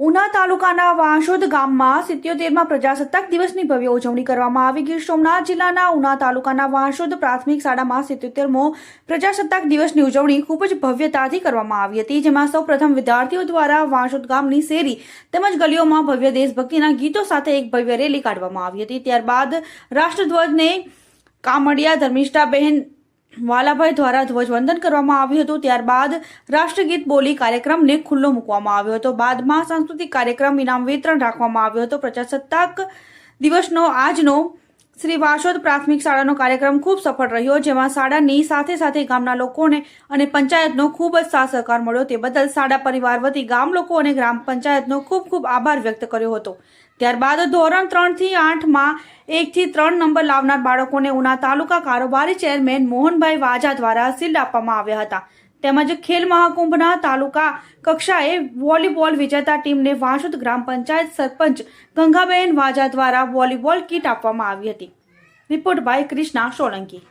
ઉના તાલુકાના વાંશોદ ગામમાં સિત્યોતેરમાં પ્રજાસત્તાક દિવસની ભવ્ય ઉજવણી કરવામાં આવી. ગઈ સોમનાથ જિલ્લાના ઉના તાલુકાના વાંશોદ પ્રાથમિક શાળામાં સિત્યોતેરમો પ્રજાસત્તાક દિવસની ઉજવણી ખૂબ જ ભવ્યતાથી કરવામાં આવી હતી, જેમાં સૌ પ્રથમ વિદ્યાર્થીઓ દ્વારા વાંશોદ ગામની શેરી તેમજ ગલીઓમાં ભવ્ય દેશભક્તિના ગીતો સાથે એક ભવ્ય રેલી કાઢવામાં આવી હતી. ત્યારબાદ રાષ્ટ્રધ્વજને કામડિયા ધર્મિષ્ઠાબહેન વાલાભાઈ દ્વારા ધ્વજવંદન કરવામાં આવ્યું હતું. ત્યારબાદ રાષ્ટ્રગીત બોલી કાર્યક્રમને ખુલ્લો મૂકવામાં આવ્યો હતો. બાદમાં સાંસ્કૃતિક કાર્યક્રમ ઇનામ વિતરણ રાખવામાં આવ્યો હતો. પ્રજાસત્તાક દિવસનો આજનો શ્રી વાસોદ પ્રાથમિક શાળાનો કાર્યક્રમ ખૂબ સફળ રહ્યો, જેમાં શાળાની સાથે સાથે ગામના લોકોને અને પંચાયતનો ખૂબ જ સાથ સહકાર મળ્યો. તે બદલ શાળા પરિવાર વતી ગામ લોકો અને ગ્રામ પંચાયતનો ખૂબ ખૂબ આભાર વ્યક્ત કર્યો હતો. ત્યારબાદ ધોરણ ત્રણથી આઠમાં એકથી ત્રણ નંબર લાવનાર બાળકોને ઉના તાલુકા કારોબારી ચેરમેન મોહનભાઈ વાજા દ્વારા શિલ્ડ આપવામાં આવ્યા હતા. તેમજ ખેલ મહાકુંભના તાલુકા કક્ષાએ વોલીબોલ વિજેતા ટીમને વાંસુદ ગ્રામ પંચાયત સરપંચ ગંગાબેન વાજા દ્વારા વોલીબોલ કીટ આપવામાં આવી હતી. Report by Krishna Solanki.